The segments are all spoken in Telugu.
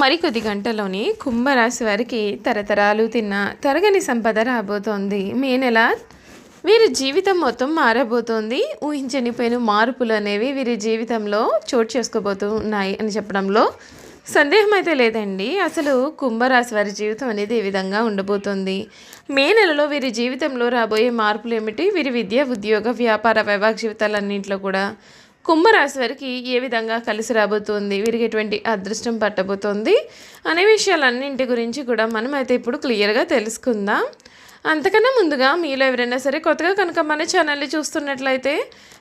మరికొద్ది గంటలోని కుంభరాశి వారికి తరతరాలు తిన్న తరగని సంపద రాబోతోంది. మే నెల వీరి జీవితం మొత్తం మారబోతోంది. ఊహించని పోయిన మార్పులు అనేవి వీరి జీవితంలో చోటు చేసుకోబోతూ ఉన్నాయి అని చెప్పడంలో సందేహం అయితే లేదండి. అసలు కుంభరాశి వారి జీవితం అనేది ఈ విధంగా ఉండబోతోంది? మే నెలలో వీరి జీవితంలో రాబోయే మార్పులు ఏమిటి? వీరి విద్య ఉద్యోగ వ్యాపార వైవాహిక జీవితాలన్నింటిలో కూడా కుంభరాశి వారికి ఏ విధంగా కలిసి రాబోతోంది? వీరికి ఎటువంటి అదృష్టం పట్టబోతోంది. అనే విషయాలన్నింటి గురించి కూడా మనమైతే ఇప్పుడు క్లియర్గా తెలుసుకుందాం. అంతకన్నా ముందుగా మీలో ఎవరైనా సరే కొత్తగా కనుక మన ఛానల్ని చూస్తున్నట్లయితే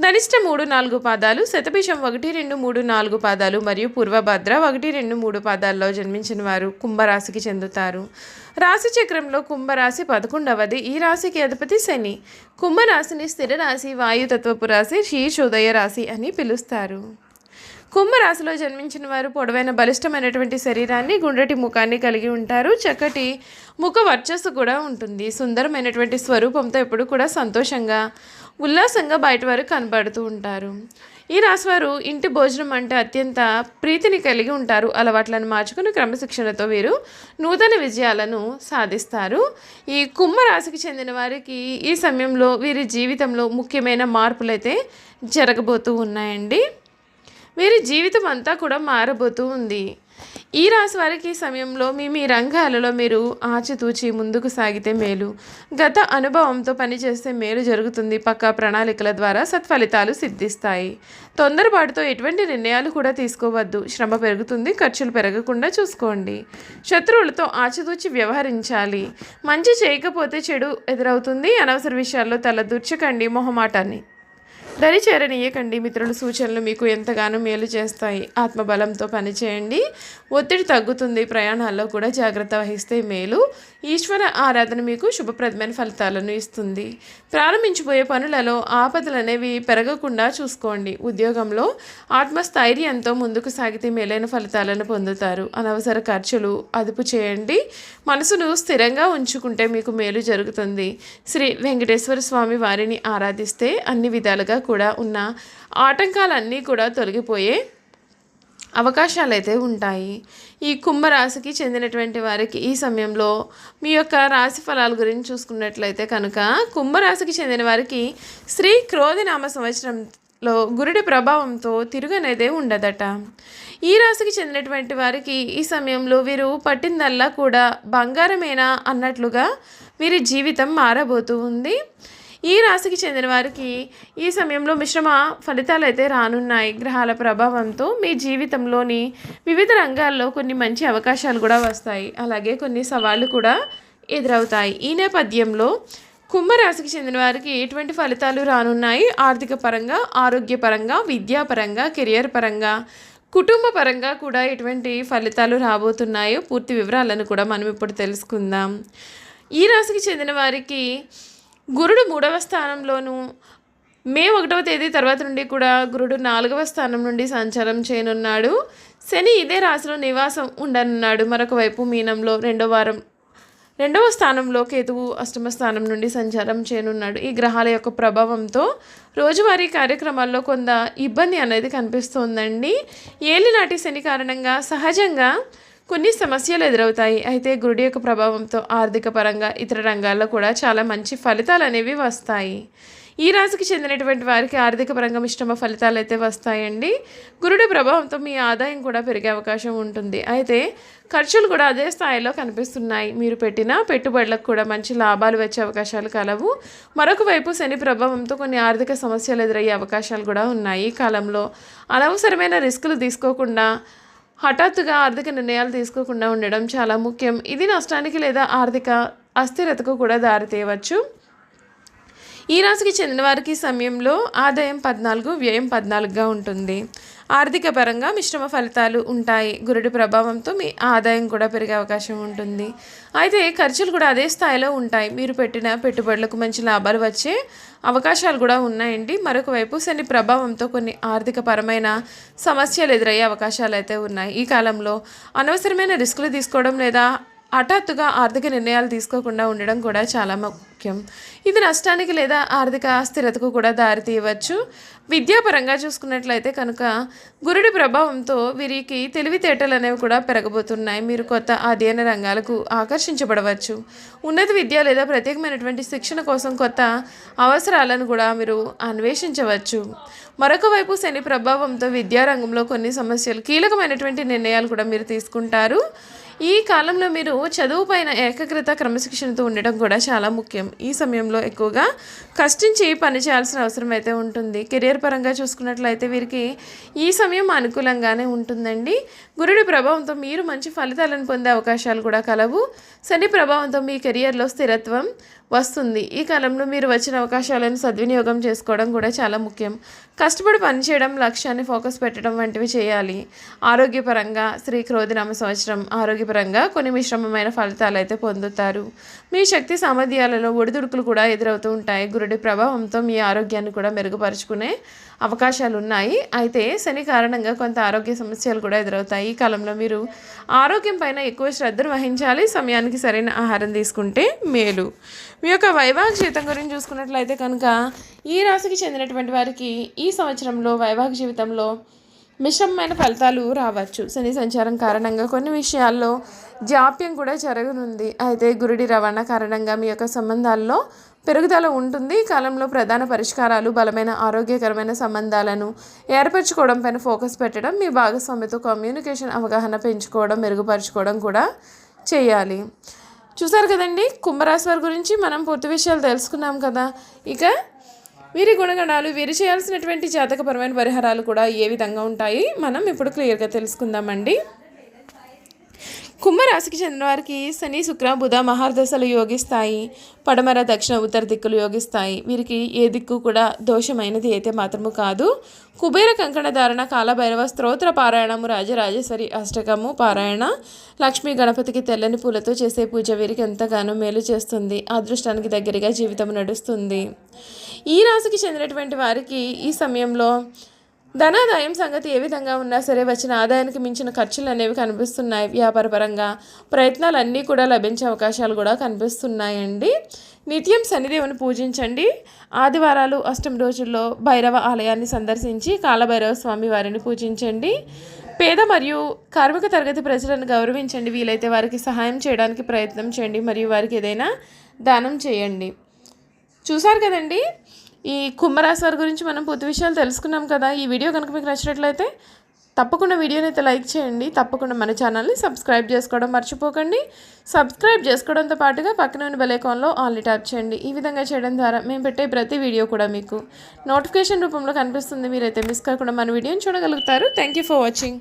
ధనిష్ట మూడు నాలుగు పాదాలు శతభిషం ఒకటి రెండు మూడు నాలుగు పాదాలు మరియు పూర్వభద్ర ఒకటి రెండు మూడు పాదాల్లో జన్మించిన వారు కుంభరాశికి చెందుతారు. రాశి చక్రంలో కుంభరాశి పదకొండవది. ఈ రాశికి అధిపతి శని. కుంభరాశిని స్థిర రాశి వాయుతత్వపు రాశి శీర్షోదయ రాశి అని పిలుస్తారు. కుంభరాశిలో జన్మించిన వారు పొడవైన బలిష్టమైనటువంటి శరీరాన్ని గుండ్రటి ముఖాన్ని కలిగి ఉంటారు. చక్కటి ముఖ వర్చస్సు కూడా ఉంటుంది. సుందరమైనటువంటి స్వరూపంతో ఎప్పుడు కూడా సంతోషంగా ఉల్లాసంగా బయట వారు కనబడుతూ ఉంటారు. ఈ రాశివారు ఇంటి భోజనం అంటే అత్యంత ప్రీతిని కలిగి ఉంటారు. అలవాట్లను మార్చుకుని క్రమశిక్షణతో వీరు నూతన విజయాలను సాధిస్తారు. ఈ కుంభరాశికి చెందిన వారికి ఈ సమయంలో వీరి జీవితంలో ముఖ్యమైన మార్పులైతే జరగబోతూ ఉన్నాయండి. వీరి జీవితం అంతా కూడా మారబోతూ ఉంది. ఈ రాశి వారికి సమయంలో మీ మీ రంగాలలో మీరు ఆచితూచి ముందుకు సాగితే మేలు. గత అనుభవంతో పనిచేస్తే మేలు జరుగుతుంది. పక్కా ప్రణాళికల ద్వారా సత్ఫలితాలు సిద్ధిస్తాయి. తొందరపాటుతో ఎటువంటి నిర్ణయాలు కూడా తీసుకోవద్దు. శ్రమ పెరుగుతుంది. ఖర్చులు పెరగకుండా చూసుకోండి. శత్రువులతో ఆచితూచి వ్యవహరించాలి. మంచి చేయకపోతే చెడు ఎదురవుతుంది. అనవసర విషయాల్లో తల దుర్చకండి. మొహమాటాన్ని. దరి చేరనీయకండి మిత్రుల సూచనలు మీకు ఎంతగానో మేలు చేస్తాయి. ఆత్మబలంతో పనిచేయండి. ఒత్తిడి తగ్గుతుంది. ప్రయాణాల్లో కూడా జాగ్రత్త వహిస్తే మేలు. ఈశ్వర ఆరాధన మీకు శుభప్రదమైన ఫలితాలను ఇస్తుంది. ప్రారంభించిపోయే పనులలో ఆపదలు అనేవి పెరగకుండా చూసుకోండి. ఉద్యోగంలో ఆత్మస్థైర్యంతో ముందుకు సాగితే మేలైన ఫలితాలను పొందుతారు. అనవసర ఖర్చులు అదుపు చేయండి. మనసును స్థిరంగా ఉంచుకుంటే మీకు మేలు జరుగుతుంది. శ్రీ వెంకటేశ్వర స్వామి వారిని ఆరాధిస్తే అన్ని విధాలుగా కూడా ఉన్న ఆటంకాలన్నీ కూడా తొలగిపోయే అవకాశాలు అయితే ఉంటాయి. ఈ కుంభరాశికి చెందినటువంటి వారికి ఈ సమయంలో మీ యొక్క రాశి ఫలాల గురించి చూసుకున్నట్లయితే కనుక కుంభరాశికి చెందిన వారికి శ్రీ క్రోధినామ సంవత్సరంలో గురుడి ప్రభావంతో తిరుగనేదే ఉండదట. ఈ రాశికి చెందినటువంటి వారికి ఈ సమయంలో వీరు పట్టిందల్లా కూడా బంగారమేనా అన్నట్లుగా వీరి జీవితం మారబోతూ ఉంది. ఈ రాశికి చెందిన వారికి ఈ సమయంలో మిశ్రమ ఫలితాలు అయితే రానున్నాయి. గ్రహాల ప్రభావంతో మీ జీవితంలోని వివిధ రంగాల్లో కొన్ని మంచి అవకాశాలు కూడా వస్తాయి. అలాగే కొన్ని సవాళ్ళు కూడా ఎదురవుతాయి. ఈ నేపథ్యంలో కుంభరాశికి చెందిన వారికి ఎటువంటి ఫలితాలు రానున్నాయి? ఆర్థిక పరంగా ఆరోగ్యపరంగా విద్యాపరంగా కెరియర్ పరంగా కుటుంబ పరంగా కూడా ఎటువంటి ఫలితాలు రాబోతున్నాయో పూర్తి వివరాలను కూడా మనం ఇప్పుడు తెలుసుకుందాం. ఈ రాశికి చెందిన వారికి గురుడు మూడవ స్థానంలోను మే ఒకటవ తేదీ తర్వాత నుండి కూడా గురుడు నాలుగవ స్థానం నుండి సంచారం చేయనున్నాడు. శని ఇదే రాశిలో నివాసం ఉండనున్నాడు. మరొక వైపు మీనంలో రెండో వారం రెండవ స్థానంలో కేతువు అష్టమ స్థానం నుండి సంచారం చేయనున్నాడు. ఈ గ్రహాల యొక్క ప్రభావంతో రోజువారీ కార్యక్రమాల్లో కొంత ఇబ్బంది అనేది కనిపిస్తోందండి. ఏలినాటి శని కారణంగా సహజంగా కొన్ని సమస్యలు ఎదురవుతాయి. అయితే గురుడి యొక్క ప్రభావంతో ఆర్థిక పరంగా ఇతర రంగాల్లో కూడా చాలా మంచి ఫలితాలు అనేవి వస్తాయి. ఈ రాశికి చెందినటువంటి వారికి ఆర్థిక పరంగా మిశ్రమ ఫలితాలు అయితే వస్తాయండి. గురుడి ప్రభావంతో మీ ఆదాయం కూడా పెరిగే అవకాశం ఉంటుంది. అయితే ఖర్చులు కూడా అదే స్థాయిలో కనిపిస్తున్నాయి. మీరు పెట్టిన పెట్టుబడులకు కూడా మంచి లాభాలు వచ్చే అవకాశాలు కలవు. మరొక వైపు శని ప్రభావంతో కొన్ని ఆర్థిక సమస్యలు ఎదురయ్యే అవకాశాలు కూడా ఉన్నాయి ఈ కాలంలో. అనవసరమైన రిస్కులు తీసుకోకుండా హఠాత్తుగా ఆర్థిక నిర్ణయాలు తీసుకోకుండా ఉండడం చాలా ముఖ్యం. ఇది నష్టానికి లేదా ఆర్థిక అస్థిరతకు కూడా దారితీయవచ్చు. ఈ రాశికి చెందిన వారికి సమయంలో ఆదాయం పద్నాలుగు వ్యయం పద్నాలుగుగా ఉంటుంది. ఆర్థిక పరంగా మిశ్రమ ఫలితాలు ఉంటాయి. గురుడి ప్రభావంతో మీ ఆదాయం కూడా పెరిగే అవకాశం ఉంటుంది. అయితే ఖర్చులు కూడా అదే స్థాయిలో ఉంటాయి. మీరు పెట్టిన పెట్టుబడులకు మంచి లాభాలు వచ్చే అవకాశాలు కూడా ఉన్నాయండి. మరొక వైపు శని ప్రభావంతో కొన్ని ఆర్థిక పరమైన సమస్యలు ఎదురయ్యే అవకాశాలు అయితే ఉన్నాయి. ఈ కాలంలో అనవసరమైన రిస్కులు తీసుకోవడం లేదా హఠాత్తుగా ఆర్థిక నిర్ణయాలు తీసుకోకుండా ఉండడం కూడా చాలా ముఖ్యం. ఇది నష్టానికి లేదా ఆర్థిక స్థిరతకు కూడా దారితీయవచ్చు విద్యాపరంగా చూసుకున్నట్లయితే కనుక గురుడి ప్రభావంతో వీరికి తెలివితేటలు అనేవి కూడా పెరగబోతున్నాయి. మీరు కొత్త అధ్యయన రంగాలకు ఆకర్షించబడవచ్చు. ఉన్నత విద్య లేదా ప్రత్యేకమైనటువంటి శిక్షణ కోసం కొత్త అవసరాలను కూడా మీరు అన్వేషించవచ్చు. మరొక వైపు శని ప్రభావంతో విద్యారంగంలో కొన్ని సమస్యలు కీలకమైనటువంటి నిర్ణయాలు కూడా మీరు తీసుకుంటారు. ఈ కాలంలో మీరు చదువు పైన ఏకాగ్రత క్రమశిక్షణతో ఉండడం కూడా చాలా ముఖ్యం. ఈ సమయంలో ఎక్కువగా కష్టించి పని చేయాల్సిన అవసరం అయితే ఉంటుంది. కెరియర్ పరంగా చూసుకున్నట్లయితే వీరికి ఈ సమయం అనుకూలంగానే ఉంటుందండి. గురుడి ప్రభావంతో మీరు మంచి ఫలితాలను పొందే అవకాశాలు కూడా కలవు. శని ప్రభావంతో మీ కెరియర్లో స్థిరత్వం వస్తుంది. ఈ కాలంలో మీరు వచ్చిన అవకాశాలను సద్వినియోగం చేసుకోవడం కూడా చాలా ముఖ్యం. కష్టపడి పనిచేయడం లక్ష్యాన్ని ఫోకస్ పెట్టడం వంటివి చేయాలి. ఆరోగ్యపరంగా శ్రీ క్రోధినామ సంవత్సరం ఆరోగ్యపరంగా కొన్ని మిశ్రమమైన ఫలితాలు అయితే పొందుతారు. మీ శక్తి సామర్థ్యాలలో ఒడిదుడుకులు కూడా ఎదురవుతూ ఉంటాయి. గురుడి ప్రభావంతో మీ ఆరోగ్యాన్ని కూడా మెరుగుపరుచుకునే అవకాశాలు ఉన్నాయి అయితే శని కారణంగా కొంత ఆరోగ్య సమస్యలు కూడా ఎదురవుతాయి. ఈ కాలంలో మీరు ఆరోగ్యం పైన ఎక్కువ శ్రద్ధను వహించాలి. సమయానికి సరైన ఆహారం తీసుకుంటే మేలు. మీ యొక్క వైవాహిక జీవితం గురించి చూసుకున్నట్లయితే కనుక ఈ రాశికి చెందినటువంటి వారికి ఈ సంవత్సరంలో వైవాహిక జీవితంలో మిశ్రమమైన ఫలితాలు రావచ్చు. శని సంచారం కారణంగా కొన్ని విషయాల్లో జాప్యం కూడా జరగనుంది. అయితే గురుడి రవాణా కారణంగా మీ యొక్క సంబంధాల్లో పెరుగుదల ఉంటుంది. ఈ కాలంలో ప్రధాన పరిష్కారాలు బలమైన ఆరోగ్యకరమైన సంబంధాలను ఏర్పరచుకోవడం పైన ఫోకస్ పెట్టడం మీ భాగస్వామితో కమ్యూనికేషన్ అవగాహన పెంచుకోవడం మెరుగుపరచుకోవడం కూడా చేయాలి. చూసారు కదండి? కుంభరాశి వారి గురించి మనం పూర్తి విషయాలు తెలుసుకున్నాం కదా. ఇక వీరి గుణగణాలు వీరు చేయాల్సినటువంటి జాతకపరమైన పరిహారాలు కూడా ఏ విధంగా ఉంటాయి? మనం ఇప్పుడు క్లియర్గా తెలుసుకుందామండి. కుంభరాశికి చెందిన వారికి శని శుక్ర బుధ మహార్దశలు యోగిస్తాయి. పడమర దక్షిణ ఉత్తర దిక్కులు యోగిస్తాయి. వీరికి ఏ దిక్కు కూడా దోషమైనది అయితే మాత్రము కాదు. కుబేర కంకణ ధారణ కాలభైరవ స్తోత్ర పారాయణము రాజరాజేశ్వరి అష్టకము పారాయణ లక్ష్మీ గణపతికి తెల్లని పూలతో చేసే పూజ వీరికి ఎంతగానో మేలు చేస్తుంది. అదృష్టానికి దగ్గరగా జీవితం నడుస్తుంది. ఈ రాశికి చెందినటువంటి వారికి ఈ సమయంలో ధనాదాయం సంగతి ఏ విధంగా ఉన్నా సరే వచ్చిన ఆదాయానికి మించిన ఖర్చులు అనేవి కనిపిస్తున్నాయి. వ్యాపారపరంగా ప్రయత్నాలు అన్నీ కూడా లభించే అవకాశాలు కూడా కనిపిస్తున్నాయండి. నిత్యం శనిదేవుని పూజించండి. ఆదివారాలు అష్టమి రోజుల్లో భైరవ ఆలయాన్ని సందర్శించి కాలభైరవ స్వామి వారిని పూజించండి. పేద మరియు కార్మిక తరగతి ప్రజలను గౌరవించండి. వీలైతే వారికి సహాయం చేయడానికి ప్రయత్నం చేయండి. మరియు వారికి ఏదైనా దానం చేయండి. చూసారు కదండి? ఈ కుంభరాశి వారి గురించి మనం పూర్తి విషయాలు తెలుసుకున్నాం కదా ఈ వీడియో కనుక మీకు నచ్చినట్లయితే తప్పకుండా వీడియోని అయితే లైక్ చేయండి తప్పకుండా మన ఛానల్ని సబ్స్క్రైబ్ చేసుకోవడం మర్చిపోకండి. సబ్స్క్రైబ్ చేసుకోవడంతో పాటుగా పక్కన ఉన్న బెలైకాన్లో ఆల్ని ట్యాప్ చేయండి. ఈ విధంగా చేయడం ద్వారా మేము పెట్టే ప్రతి వీడియో కూడా మీకు నోటిఫికేషన్ రూపంలో కనిపిస్తుంది. మీరైతే మిస్ కాకుండా మన వీడియోని చూడగలుగుతారు. Thank you for watching